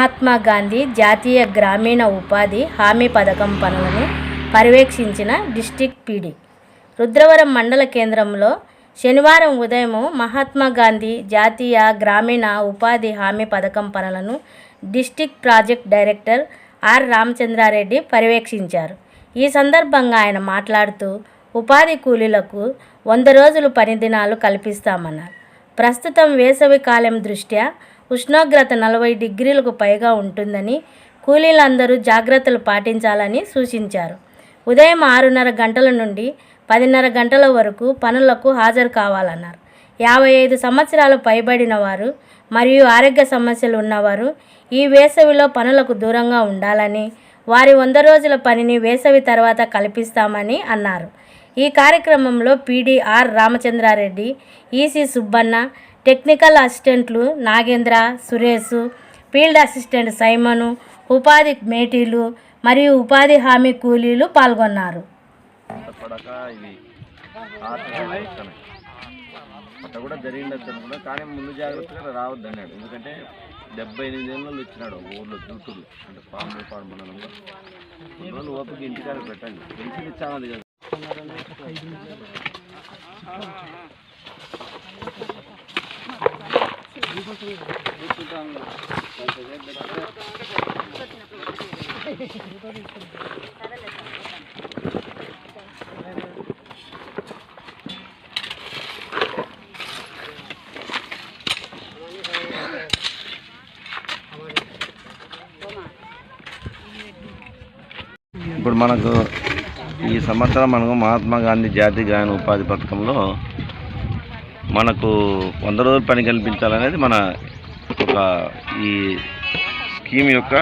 మహాత్మా గాంధీ జాతీయ గ్రామీణ ఉపాధి హామీ పథకం పనులను పర్యవేక్షించిన డిస్టిక్ పీడీ. రుద్రవరం మండల కేంద్రంలో శనివారం ఉదయం మహాత్మా గాంధీ జాతీయ గ్రామీణ ఉపాధి హామీ పథకం పనులను district project director R Ramachandra Reddy పర్యవేక్షించారు. ఈ సందర్భంగా ఆయన మాట్లాడుతూ ఉపాధి కూలీలకు వంద రోజులు పని దినాలు కల్పిస్తామన్నారు. ప్రస్తుతం వేసవి కాలం దృష్ట్యా ఉష్ణోగ్రత నలభై డిగ్రీలకు పైగా ఉంటుందని కూలీలందరూ జాగ్రత్తలు పాటించాలని సూచించారు. ఉదయం ఆరున్నర గంటల నుండి పదిన్నర గంటల వరకు పనులకు హాజరు కావాలన్నారు. యాభై ఐదు సంవత్సరాలు పైబడిన వారు మరియు ఆరోగ్య సమస్యలు ఉన్నవారు ఈ వేసవిలో పనులకు దూరంగా ఉండాలని వారి వంద రోజుల పనిని వేసవి తర్వాత కల్పిస్తామని అన్నారు. ఈ కార్యక్రమంలో PDR Ramachandra Reddy EC Subbanna technical అసిస్టెంట్లు Nagendra Suresh field assistant Simon ఉపాధి మేటీలు మరియు ఉపాధి హామీ కూలీలు పాల్గొన్నారు. పడక ఇవి ఆర్థిక అట్లా కూడా జరిగిండొచ్చు కూడా కానీ ముందు జాగ్రత్తగా రావద్దు అన్నాడు ఎందుకంటే డెబ్బై ఎనిమిది ఏళ్ళు ఇచ్చినాడు ఊర్లో జూటూరు అంటే పాము పాడు మండలంలో కొన్ని రోజులు ఓపిక ఇంటికాడ పెట్టండి. పెన్షన్ ఇచ్చామది కదా. ఇప్పుడు మనకు ఈ సంవత్సరం మనకు మహాత్మా గాంధీ జాతీయ గాయన ఉపాధి పథకంలో మనకు వంద రోజులు పని కల్పించాలనేది మన ఒక ఈ స్కీమ్ యొక్క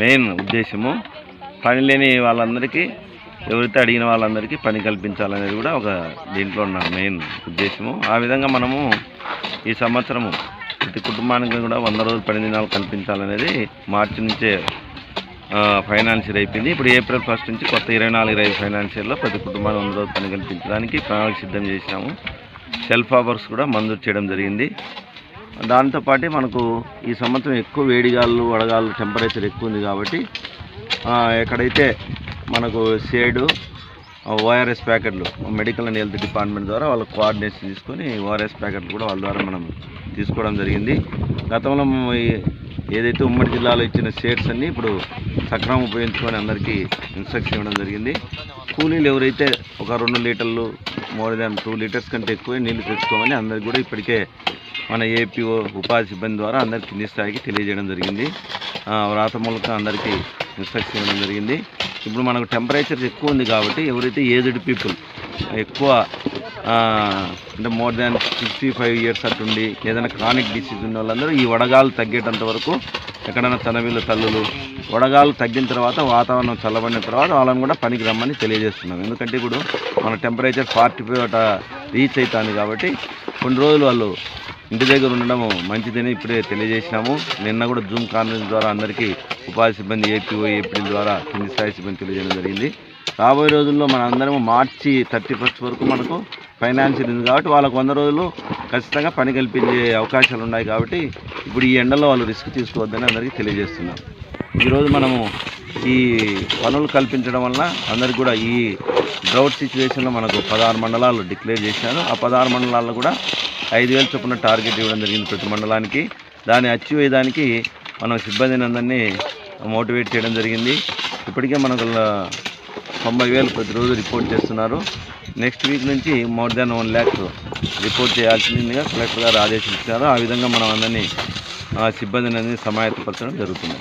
మెయిన్ ఉద్దేశము. పని లేని వాళ్ళందరికీ ఎవరైతే అడిగిన వాళ్ళందరికీ పని కల్పించాలనేది కూడా ఒక దీంట్లో ఉన్న మెయిన్ ఉద్దేశము. ఆ విధంగా మనము ఈ సంవత్సరము ప్రతి కుటుంబానికి కూడా వంద రోజులు పని దినాలు కల్పించాలనేది మార్చి నుంచే ఫైనాన్షియర్ అయిపోయింది. ఇప్పుడు ఏప్రిల్ ఫస్ట్ నుంచి కొత్త ఇరవై నాలుగు ఇరవై ఫైనాన్షియర్లో ప్రతి కుటుంబాన్ని వంద రోజులు పని కల్పించడానికి ప్రణాళిక సిద్ధం చేసినాము సెల్ఫ్ అవర్స్ కూడా మంజూరు చేయడం జరిగింది. దాంతోపాటు మనకు ఈ సంవత్సరం ఎక్కువ వేడిగాళ్ళు వడగాళ్ళు టెంపరేచర్ ఎక్కువ ఉంది కాబట్టి ఎక్కడైతే మనకు షేడు ఓఆర్ఎస్ ప్యాకెట్లు మెడికల్ అండ్ హెల్త్ డిపార్ట్మెంట్ ద్వారా వాళ్ళ కోఆర్డినేషన్ తీసుకొని ఓఆర్ఎస్ ప్యాకెట్లు కూడా వాళ్ళ ద్వారా మనం తీసుకోవడం జరిగింది. గతంలో ఏదైతే ఉమ్మడి జిల్లాలో ఇచ్చిన షేడ్స్ అన్నీ ఇప్పుడు సక్రమం ఉపయోగించుకొని అందరికీ ఇన్స్ట్రక్షన్ ఇవ్వడం జరిగింది. కూలీలు ఎవరైతే ఒక రెండు లీటర్లు మోర్ దాన్ టూ లీటర్స్ కంటే ఎక్కువ నీళ్ళు తెచ్చుకోమని అందరికి కూడా ఇప్పటికే మన ఏపీఓ ఉపాధి సిబ్బంది ద్వారా అందరికి కింది స్థాయికి తెలియజేయడం జరిగింది. వ్రాత మూలక అందరికీ ఇన్స్ట్రక్షన్ ఇవ్వడం జరిగింది. ఇప్పుడు మనకు టెంపరేచర్ ఎక్కువ ఉంది కాబట్టి ఎవరైతే ఏజ్డ్ పీపుల్ ఎక్కువ అంటే more than sixty five years అట్టుండి ఏదైనా క్రానిక్ డిసీజ్ ఉన్న వాళ్ళందరూ ఈ వడగాలు తగ్గేటంత వరకు ఎక్కడైనా తనవిల్లు తల్లులు వడగాలు తగ్గిన తర్వాత వాతావరణం చల్లబడిన తర్వాత వాళ్ళని కూడా పనికి రమ్మని తెలియజేస్తున్నాం. ఎందుకంటే ఇప్పుడు మన టెంపరేచర్ ఫార్టీ ఫైవ్ అట రీచ్ అవుతుంది కాబట్టి కొన్ని రోజులు వాళ్ళు ఇంటి దగ్గర ఉండడం మంచిదని ఇప్పుడే తెలియజేసినాము. నిన్న కూడా జూమ్ కాన్ఫరెన్స్ ద్వారా అందరికీ ఉపాధి సిబ్బంది ఏపీఓ ఏపీ ద్వారా కింది స్థాయి సిబ్బంది తెలియజేయడం జరిగింది. రాబోయే రోజుల్లో మన అందరం మార్చి థర్టీ ఫస్ట్ వరకు మనకు ఫైనాన్షియల్ ఉంది కాబట్టి వాళ్ళకు వంద రోజులు ఖచ్చితంగా పని కల్పించే అవకాశాలు ఉన్నాయి కాబట్టి ఇప్పుడు ఈ ఎండలో వాళ్ళు రిస్క్ తీసుకోవద్దని అందరికీ తెలియజేస్తున్నాం. ఈరోజు మనము ఈ పనులు కల్పించడం వలన అందరికి కూడా ఈ డ్రౌట్ సిచ్యువేషన్లో మనకు పదహారు మండలాలు డిక్లేర్ చేశారు. ఆ పదహారు మండలాల్లో కూడా ఐదు వేలు చొప్పున టార్గెట్ ఇవ్వడం జరిగింది ప్రతి మండలానికి. దాన్ని అచీవ్ అయ్యేదానికి మనం సిబ్బందిని అందరినీ మోటివేట్ చేయడం జరిగింది. ఇప్పటికే మనకు తొంభై వేలు ప్రతిరోజు రిపోర్ట్ చేస్తున్నారు. నెక్స్ట్ వీక్ నుంచి more than one lakh report చేయాల్సిందిగా కలెక్టర్ గారు ఆదేశించారు. ఆ విధంగా మనం అందరినీ ఆ, సిబ్బందిని అనేది సమాయత్తపరచడం జరుగుతుంది.